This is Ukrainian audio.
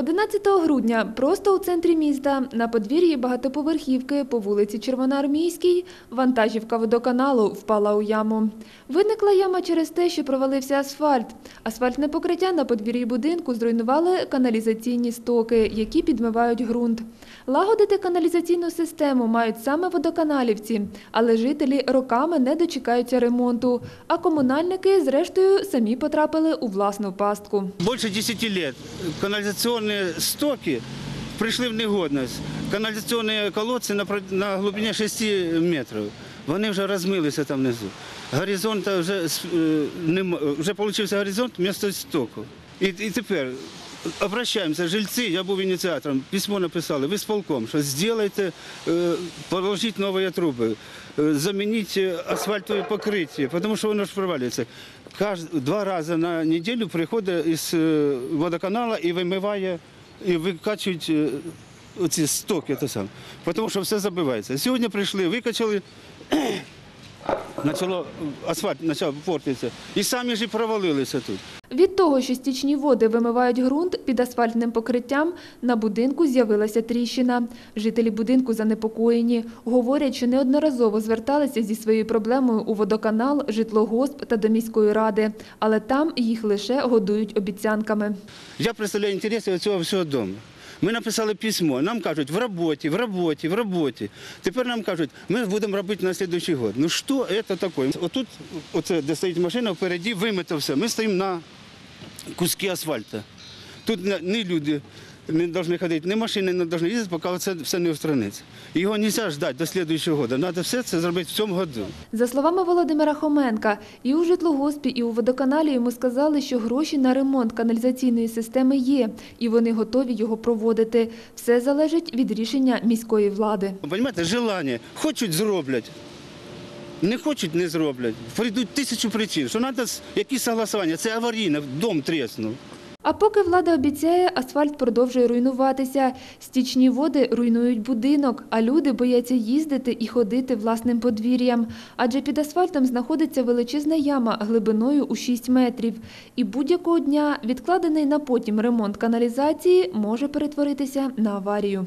11 грудня просто у центрі міста на подвір'ї багатоповерхівки по вулиці Червоноармійській вантажівка водоканалу впала у яму. Виникла яма через те, що провалився асфальт. Асфальтне покриття на подвір'ї будинку зруйнували каналізаційні стоки, які підмивають ґрунт. Лагодити каналізаційну систему мають саме водоканалівці, але жителі роками не дочекаються ремонту, а комунальники, зрештою, самі потрапили у власну пастку. Больше 10 лет канализационные стоки прийшли в негодність. Каналізаційні колодці на, глибині 6 метрів. Вони вже розмилися там внизу. Горизонт вже, е, вже вийшов горизонт місто стоку. І, і тепер обращаємося, жильці, я був ініціатором, письмо написали, ви з полком, що зробите, е, положіть нові труби, е, замініть асфальтове покриття, тому що воно ж провалюється. Два рази на неділю приходить із е, водоканалу і вимиває, і викачують оці стоки, тому що все забивається. Сьогодні прийшли, викачали, почало, асфальт почав портитися, і самі ж і провалилися тут. Від того, що стічні води вимивають ґрунт під асфальтним покриттям, на будинку з'явилася тріщина. Жителі будинку занепокоєні. Говорять, що неодноразово зверталися зі своєю проблемою у водоканал, житлогосп та до міської ради, але там їх лише годують обіцянками. Я представляю інтереси цього всього дому. Ми написали письмо, нам кажуть, в роботі, в роботі, в роботі. Тепер нам кажуть, ми будемо робити на наступний год. Ну що це таке? Отут, оце, де стоїть машина, впереді вимито все. Ми стоїмо на куски асфальту. Тут не- люди не повинні ходити, ні машини не повинні їздити, поки це все не устраниться. Його не можна ждати до наступного року. Треба все це зробити в цьому році. За словами Володимира Хоменка, і у житлогоспі, і у водоканалі йому сказали, що гроші на ремонт каналізаційної системи є, і вони готові його проводити. Все залежить від рішення міської влади. Понимаєте, желання. Хочуть зроблять. Не хочуть, не зроблять. Прийдуть тисячу причин, що треба якісь согласування. Це аварійне, дом треснув. А поки влада обіцяє, асфальт продовжує руйнуватися. Стічні води руйнують будинок, а люди бояться їздити і ходити власним подвір'ям. Адже під асфальтом знаходиться величезна яма глибиною у 6 метрів. І будь-якого дня відкладений на потім ремонт каналізації може перетворитися на аварію.